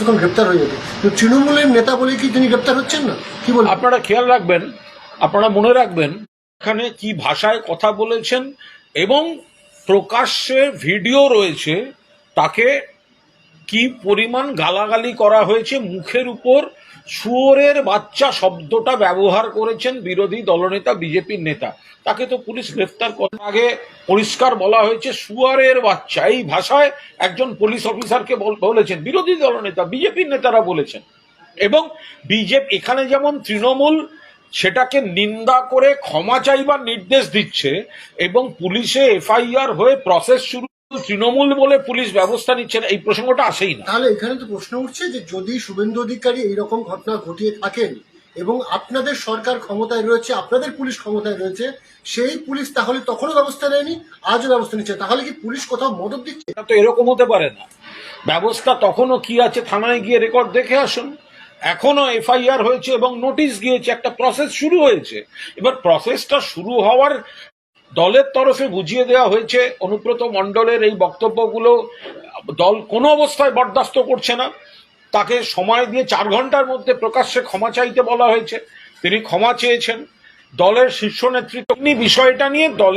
তখন গ্রেপ্তার হয়ে তৃণমূলের নেতা বলে কি তিনি হচ্ছেন না? কি আপনারা খেয়াল রাখবেন, আপনারা মনে রাখবেন এখানে কি ভাষায় কথা বলেছেন এবং প্রকাশ্যে ভিডিও রয়েছে তাকে কি পরিমাণ গালাগালি করা হয়েছে মুখের উপর? শুয়োরের বাচ্চা শব্দটা ব্যবহার করেছেন বিরোধী দলনেতা, বিজেপির নেতা। তাকে তো পুলিশ গ্রেফতার করার আগে পরিষ্কার বলা হয়েছে শুয়ারের বাচ্চা। এই ভাষায় একজন পুলিশ অফিসারকে বল- বলেছেন, বিরোধী দলনেতা, বিজেপির নেতারা বলেছেন। এবং বিজেপি এখানে যেমন তৃণমূল সেটাকে নিন্দা করে ক্ষমা চাইবার নির্দেশ দিচ্ছে এবং পুলিশে এফআইআর হয়ে প্রসেস শুরু তৃণমূল বলে পুলিশ ব্যবস্থা নিচ্ছে না এই প্রসঙ্গটা আসেই না। তাহলে এখানে তো প্রশ্ন উঠছে যে যদি শুভেন্দু অধিকারী এইরকম ঘটনা ঘটিয়ে থাকেন এবং আপনাদের সরকার ক্ষমতায় রয়েছে আপনাদের পুলিশ ক্ষমতায় রয়েছে সেই পুলিশ তাহলে তখনও ব্যবস্থা নেয়নি আজও ব্যবস্থা নিচ্ছে তাহলে কি পুলিশ কোথাও মদত দিচ্ছে? তো এরকম হতে পারে না। ব্যবস্থা তখনও কি আছে থানায় গিয়ে রেকর্ড দেখে আসুন। এখনও এফআইআর হয়েছে এবং নোটিশ গিয়েছে একটা প্রসেস শুরু হয়েছে। এবার প্রসেসটা শুরু হওয়ার দলের তরফে বুঝিয়ে দেওয়া হয়েছে, অনুব্রত মণ্ডলের এই বক্তব্যগুলো দল কোনো অবস্থায় বরদাস্ত করছে না। তাকে সময় দিয়ে চার ঘণ্টার মধ্যে প্রকাশ্যে ক্ষমা চাইতে বলা হয়েছে। তিনি ক্ষমা চেয়েছেন। দলের শীর্ষ নেতৃত্ব বিষয়টা নিয়ে দলের